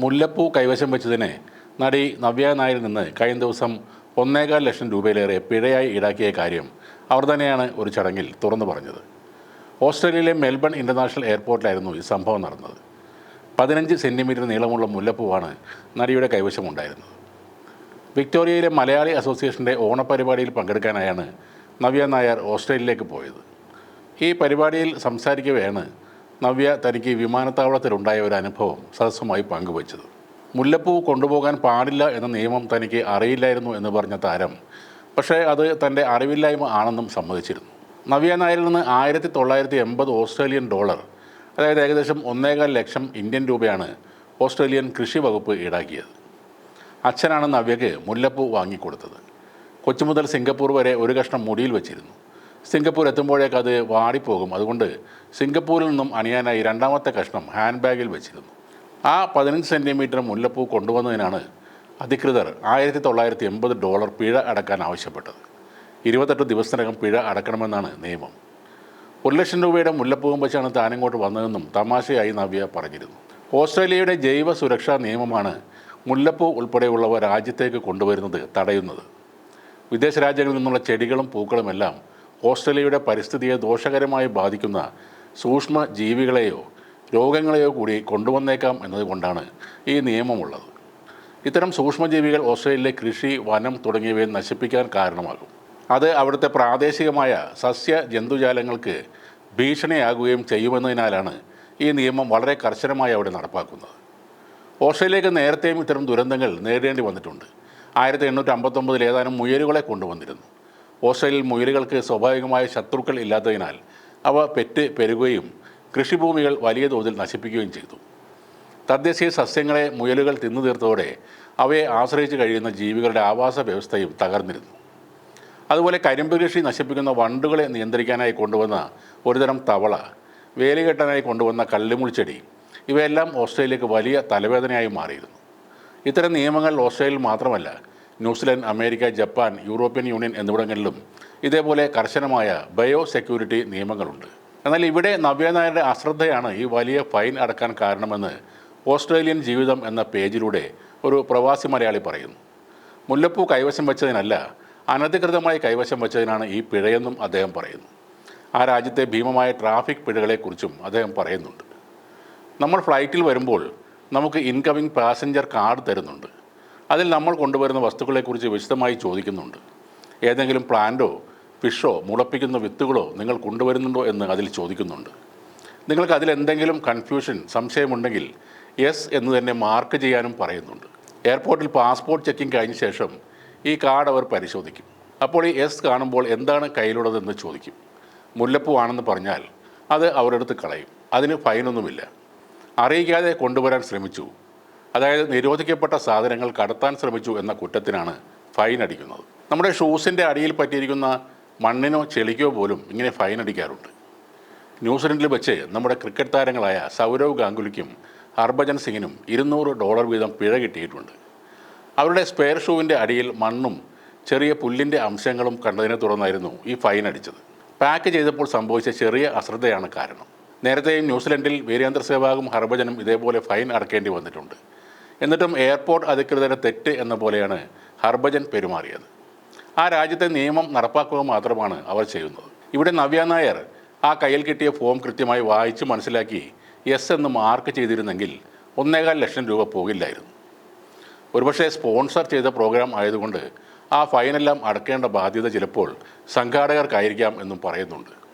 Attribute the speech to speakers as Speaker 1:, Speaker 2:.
Speaker 1: മുല്ലപ്പൂ കൈവശം വെച്ചതിന് നടി നവ്യ നായരിൽ നിന്ന് കഴിഞ്ഞ ദിവസം ഒന്നേകാൽ ലക്ഷം രൂപയിലേറെ പിഴയായി ഈടാക്കിയ കാര്യം അവർ തന്നെയാണ് ഒരു ചടങ്ങിൽ തുറന്നു പറഞ്ഞത്. ഓസ്ട്രേലിയയിലെ മെൽബൺ ഇന്റർനാഷണൽ എയർപോർട്ടിലായിരുന്നു ഈ സംഭവം നടന്നത്. പതിനഞ്ച് സെന്റിമീറ്റർ നീളമുള്ള മുല്ലപ്പൂവാണ് നടിയുടെ കൈവശമുണ്ടായിരുന്നത്. വിക്ടോറിയയിലെ മലയാളി അസോസിയേഷന്റെ ഓണപരിപാടിയിൽ പങ്കെടുക്കാനായാണ് നവ്യ നായർ ഓസ്ട്രേലിയയിലേക്ക് പോയത്. ഈ പരിപാടിയിൽ സംസാരിക്കവെയാണ് നവ്യ തനിക്ക് വിമാനത്താവളത്തിലുണ്ടായ ഒരു അനുഭവം സദസ്സുമായി പങ്കുവച്ചത്. മുല്ലപ്പൂ കൊണ്ടുപോകാൻ പാടില്ല എന്ന നിയമം തനിക്ക് അറിയില്ലായിരുന്നു എന്ന് പറഞ്ഞ താരം പക്ഷേ അത് തന്റെ അറിവില്ലായ്മ ആണെന്നും സമ്മതിച്ചിരുന്നു. നവ്യ നായരിൽ നിന്ന് ആയിരത്തി തൊള്ളായിരത്തി എൺപത് ഓസ്ട്രേലിയൻ ഡോളർ അതായത് ഏകദേശം ഒന്നേകാൽ ലക്ഷം ഇന്ത്യൻ രൂപയാണ് ഓസ്ട്രേലിയൻ കൃഷി വകുപ്പ് ഈടാക്കിയത്. അച്ഛനാണ് നവ്യക്ക് മുല്ലപ്പൂ വാങ്ങിക്കൊടുത്തത്. കൊച്ചു മുതൽ സിംഗപ്പൂർ വരെ ഒരു കഷ്ണം മുടിയിൽ വെച്ചിരുന്നു. സിംഗപ്പൂർ എത്തുമ്പോഴേക്ക് അത് വാടിപ്പോകും. അതുകൊണ്ട് സിംഗപ്പൂരിൽ നിന്നും അണിയാനായി രണ്ടാമത്തെ കഷ്ണം ഹാൻഡ് ബാഗിൽ വെച്ചിരുന്നു. ആ പതിനഞ്ച് സെന്റിമീറ്റർ മുല്ലപ്പൂ കൊണ്ടുവന്നതിനാണ് അധികൃതർ ആയിരത്തി തൊള്ളായിരത്തി എൺപത് ഡോളർ പിഴ അടക്കാൻ ആവശ്യപ്പെട്ടത്. ഇരുപത്തെട്ട് ദിവസത്തിനകം പിഴ അടക്കണമെന്നാണ് നിയമം. ഒരു ലക്ഷം രൂപയുടെ മുല്ലപ്പൂവും വെച്ചാണ് താനിങ്ങോട്ട് വന്നതെന്നും തമാശയായി നവ്യ പറഞ്ഞിരുന്നു. ഓസ്ട്രേലിയയുടെ ജൈവ സുരക്ഷാ നിയമമാണ് മുല്ലപ്പൂ ഉൾപ്പെടെയുള്ളവ രാജ്യത്തേക്ക് കൊണ്ടുവരുന്നത് തടയുന്നത്. വിദേശ രാജ്യങ്ങളിൽ നിന്നുള്ള ചെടികളും പൂക്കളുമെല്ലാം ഓസ്ട്രേലിയയുടെ പരിസ്ഥിതിയെ ദോഷകരമായി ബാധിക്കുന്ന സൂക്ഷ്മ ജീവികളെയോ രോഗങ്ങളെയോ കൂടി കൊണ്ടുവന്നേക്കാം എന്നതുകൊണ്ടാണ് ഈ നിയമമുള്ളത്. ഇത്തരം സൂക്ഷ്മജീവികൾ ഓസ്ട്രേലിയയിലെ കൃഷി വനം തുടങ്ങിയവയെ നശിപ്പിക്കാൻ കാരണമാകും. അത് അവിടുത്തെ പ്രാദേശികമായ സസ്യ ജന്തുജാലങ്ങൾക്ക് ഭീഷണിയാകുകയും ചെയ്യുമെന്നതിനാലാണ് ഈ നിയമം വളരെ കർശനമായി അവിടെ നടപ്പാക്കുന്നത്. ഓസ്ട്രേലിയക്ക് നേരത്തെയും ഇത്തരം ദുരന്തങ്ങൾ നേരിടേണ്ടി വന്നിട്ടുണ്ട്. ആയിരത്തി എണ്ണൂറ്റി അമ്പത്തൊമ്പതിൽ ഏതാനും മുയലുകളെ കൊണ്ടുവന്നിരുന്നു. ഓസ്ട്രേലിയയിൽ മുയലുകൾക്ക് സ്വാഭാവികമായ ശത്രുക്കൾ ഇല്ലാത്തതിനാൽ അവ പെറ്റ് പെരുകുകയും കൃഷിഭൂമികൾ വലിയ തോതിൽ നശിപ്പിക്കുകയും ചെയ്തു. തദ്ദേശീയ സസ്യങ്ങളെ മുയലുകൾ തിന്നു തീർത്തതോടെ അവയെ ആശ്രയിച്ച് കഴിയുന്ന ജീവികളുടെ ആവാസ വ്യവസ്ഥയും തകർന്നിരുന്നു. അതുപോലെ കരിമ്പ് കൃഷി നശിപ്പിക്കുന്ന വണ്ടുകളെ നിയന്ത്രിക്കാനായി കൊണ്ടുവന്ന ഒരുതരം തവള വേലികെട്ടാനായി കൊണ്ടുവന്ന കള്ളിമുൾച്ചെടി ഇവയെല്ലാം ഓസ്ട്രേലിയക്ക് വലിയ തലവേദനയായി മാറിയിരുന്നു. ഇത്തരം നിയമങ്ങൾ ഓസ്ട്രേലിയയിൽ മാത്രമല്ല New Zealand America Japan European Union എന്നിവിടങ്ങളിലും ഇതേപോലെ കർശനമായ ബയോ സെക്യൂരിറ്റി നിയമങ്ങളുണ്ട്. എന്നാൽ ഇവിടെ നവ്യ നായരുടെ അശ്രദ്ധയാണ് ഈ വലിയ ഫൈൻ അടക്കാൻ കാരണമെന്ന് ഓസ്ട്രേലിയൻ ജീവിതം എന്ന പേജിലൂടെ ഒരു പ്രവാസി മലയാളി പറയുന്നു. മുല്ലപ്പൂ കൈവശം വെച്ചതിനല്ല അനധികൃതമായി കൈവശം വെച്ചതിനാണ് ഈ പിഴയെന്നും അദ്ദേഹം പറയുന്നു. ആ രാജ്യത്തെ ഭീമമായ ട്രാഫിക് പിഴകളെക്കുറിച്ചും അദ്ദേഹം പറയുന്നുണ്ട്. നമ്മൾ ഫ്ലൈറ്റിൽ വരുമ്പോൾ നമുക്ക് ഇൻകമിംഗ് പാസഞ്ചർ കാർഡ് തരുന്നുണ്ട്. അതിൽ നമ്മൾ കൊണ്ടുവരുന്ന വസ്തുക്കളെക്കുറിച്ച് വിശദമായി ചോദിക്കുന്നുണ്ട്. ഏതെങ്കിലും പ്ലാന്റോ ഫിഷോ മുളപ്പിക്കുന്ന വിത്തുകളോ നിങ്ങൾ കൊണ്ടുവരുന്നുണ്ടോ എന്ന് അതിൽ ചോദിക്കുന്നുണ്ട്. നിങ്ങൾക്ക് അതിലെന്തെങ്കിലും കൺഫ്യൂഷൻ സംശയമുണ്ടെങ്കിൽ യെസ് എന്ന് തന്നെ മാർക്ക് ചെയ്യാനും പറയുന്നുണ്ട്. എയർപോർട്ടിൽ പാസ്പോർട്ട് ചെക്കിംഗ് കഴിഞ്ഞ ശേഷം ഈ കാർഡ് അവർ പരിശോധിക്കും. അപ്പോൾ ഈ എസ് കാണുമ്പോൾ എന്താണ് കയ്യിലുള്ളതെന്ന് ചോദിക്കും. മുല്ലപ്പൂ ആണെന്ന് പറഞ്ഞാൽ അത് അവരെടുത്ത് കളയും. അതിന് ഫൈനൊന്നുമില്ല. അറിയിക്കാതെ കൊണ്ടുവരാൻ ശ്രമിച്ചു. അതായത് നിരോധിക്കപ്പെട്ട സാധനങ്ങൾ കടത്താൻ ശ്രമിച്ചു എന്ന കുറ്റത്തിനാണ് ഫൈൻ അടിക്കുന്നത്. നമ്മുടെ ഷൂസിന്റെ അടിയിൽ പറ്റിയിരിക്കുന്ന മണ്ണിനോ ചെളിക്കോ പോലും ഇങ്ങനെ ഫൈൻ അടിക്കാറുണ്ട്. ന്യൂസിലൻഡിൽ വെച്ച് നമ്മുടെ ക്രിക്കറ്റ് താരങ്ങളായ സൗരവ് ഗാംഗുലിക്കും ഹർഭജൻ സിംഗിനും ഇരുന്നൂറ് ഡോളർ വീതം പിഴ കിട്ടിയിട്ടുണ്ട്. അവരുടെ സ്പെയർ ഷൂവിന്റെ അടിയിൽ മണ്ണും ചെറിയ പുല്ലിന്റെ അംശങ്ങളും കണ്ടതിനെ തുടർന്നായിരുന്നു ഈ ഫൈൻ അടിച്ചത്. പാക്ക് ചെയ്തപ്പോൾ സംഭവിച്ച ചെറിയ അശ്രദ്ധയാണ് കാരണം. നേരത്തെയും ന്യൂസിലൻഡിൽ വീരേന്ദ്ര സേവാഗും ഹർഭജനും ഇതേപോലെ ഫൈൻ അടക്കേണ്ടി വന്നിട്ടുണ്ട്. എന്നിട്ടും എയർപോർട്ട് അധികൃതരുടെ തെറ്റ് എന്ന പോലെയാണ് ഹർഭജൻ പെരുമാറിയത്. ആ രാജ്യത്തെ നിയമം നടപ്പാക്കുക മാത്രമാണ് അവർ ചെയ്യുന്നത്. ഇവിടെ നവ്യ നായർ ആ കയ്യിൽ കിട്ടിയ ഫോം കൃത്യമായി വായിച്ച് മനസ്സിലാക്കി എസ് എന്ന് മാർക്ക് ചെയ്തിരുന്നെങ്കിൽ ഒന്നേകാൽ ലക്ഷം രൂപ പോകില്ലായിരുന്നു. ഒരുപക്ഷെ സ്പോൺസർ ചെയ്ത പ്രോഗ്രാം ആയതുകൊണ്ട് ആ ഫൈനെല്ലാം അടക്കേണ്ട ബാധ്യത ചിലപ്പോൾ സംഘാടകർക്കായിരിക്കാം എന്നും പറയുന്നുണ്ട്.